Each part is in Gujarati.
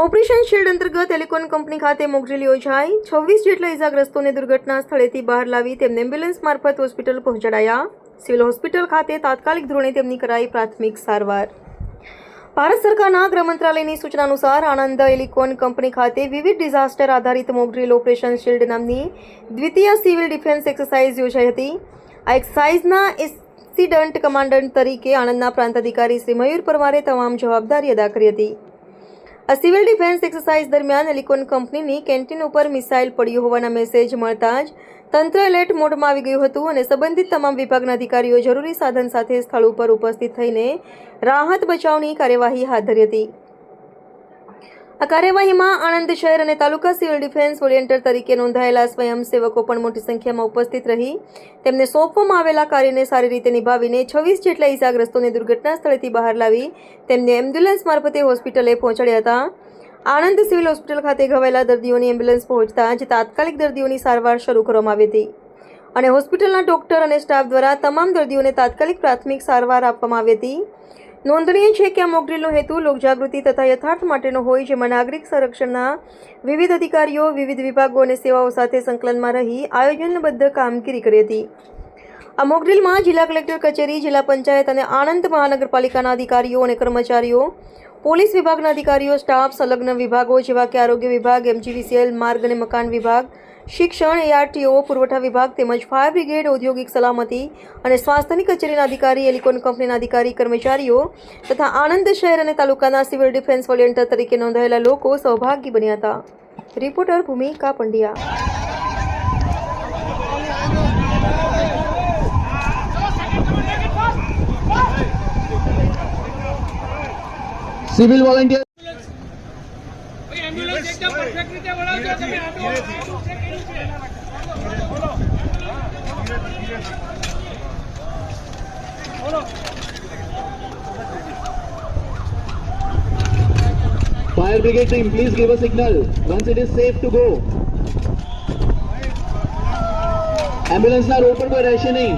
ઓપરેશન શેડ અંતર્ગત એલિકોન કંપની ખાતે મોકડ્રીલ યોજાઈ. છવ્વીસ જેટલા ઇજાગ્રસ્તોને દુર્ઘટના સ્થળેથી બહાર લાવી તેમને એમ્બ્યુલન્સ મારફત હોસ્પિટલ પહોંચાડાયા. સિવિલ હોસ્પિટલ ખાતે તાત્કાલિક ધોરણે તેમની કરાઈ પ્રાથમિક સારવાર. ભારત સરકારના ગૃહ મંત્રાલયની સૂચના અનુસાર આણંદ એલિકોન કંપની ખાતે વિવિધ ડિઝાસ્ટર આધારિત મોકડ્રીલ ઓપરેશન શિલ્ડ નામની દ્વિતીય સિવિલ ડિફેન્સ એક્સરસાઇઝ યોજાઈ હતી. આ એક્સરસાઇઝના ઇન્સિડન્ટ કમાન્ડન્ટ તરીકે આણંદના પ્રાંત અધિકારી શ્રી મયુર પરમારે તમામ જવાબદારી અદા કરી હતી. આ સિવિલ ડિફેન્સ એક્સરસાઇઝ દરમિયાન એલિકોન કંપનીની કેન્ટીન ઉપર મિસાઇલ પડ્યું હોવાના મેસેજ મળતા જ તંત્ર એલર્ટ મોડમાં આવી ગયું હતું અને સંબંધિત તમામ વિભાગના અધિકારીઓ જરૂરી સાધન સાથે સ્થળ ઉપર ઉપસ્થિત થઈને રાહત બચાવની કાર્યવાહી હાથ ધરી હતી. આ કાર્યવાહીમાં આણંદ શહેર અને તાલુકા સિવિલ ડિફેન્સ વોલિયન્ટર તરીકે નોંધાયેલા સ્વયંસેવકો પણ મોટી સંખ્યામાં ઉપસ્થિત રહી. તેમને સોંપવામાં આવેલા કાર્યને સારી રીતે નિભાવીને છવ્વીસ જેટલા ઇજાગ્રસ્તોને દુર્ઘટના સ્થળેથી બહાર લાવી તેમને એમ્બ્યુલન્સ મારફતે હોસ્પિટલે પહોંચાડ્યા હતા. આણંદ સિવિલ હોસ્પિટલ ખાતે ઘવાયેલા દર્દીઓની એમ્બ્યુલન્સ પહોંચતા જ તાત્કાલિક દર્દીઓની સારવાર શરૂ કરવામાં આવી હતી. અને હોસ્પિટલના ડોક્ટર અને સ્ટાફ દ્વારા તમામ દર્દીઓને તાત્કાલિક પ્રાથમિક સારવાર આપવામાં આવી હતી. નોંધનીય છે કે આ મોકડ્રીલનો હેતુ લોકજાગૃતિ તથા યથાર્થ માટેનો હોય, જેમાં નાગરિક સંરક્ષણના વિવિધ અધિકારીઓ, વિવિધ વિભાગો અને સેવાઓ સાથે સંકલનમાં રહી આયોજનબદ્ધ કામગીરી કરી હતી. આ મોકડ્રીલમાં જિલ્લા કલેક્ટર કચેરી, જિલ્લા પંચાયત અને આણંદ મહાનગરપાલિકાના અધિકારીઓ અને કર્મચારીઓ, પોલીસ વિભાગના અધિકારીઓ સ્ટાફ સંલગ્ન વિભાગો જેવા કે આરોગ્ય વિભાગ, એમજીવીસીએલ, માર્ગ અને મકાન વિભાગ શિક્ષણ એઆરટીઓ પુરવઠા વિભાગ તેમજ ફાયર બ્રિગેડ, ઔદ્યોગિક સલામતી અને સ્વાસ્થ્યની કચેરીના અધિકારી એલિકોન કંપનીના અધિકારી, કર્મચારીઓ તથા આણંદ શહેર અને તાલુકાના સિવિલ ડિફેન્સ વોલેન્ટિયર તરીકે નોંધાયેલા લોકો સહભાગી બન્યા હતા. Reporter Bhumika Pandya. Civil volunteer ambulance એકદમ પરફેક્ટ રીતે વળાવજો તમે આટલું આટલું છે કેવું છે fire brigade team please give a signal once it is safe to go એમ્બ્યુલન્સના road પર કોઈ રહેશે નહીં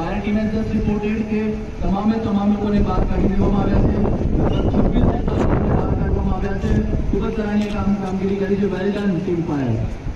Fire defenders reported के तमाम तमाम लोगों ने बात काढली गोमाव्या छब्बीस ने बात काढ गोमाव्या खूपच जणांनी काम कामगिरी करी जे वेल डन टीम फायर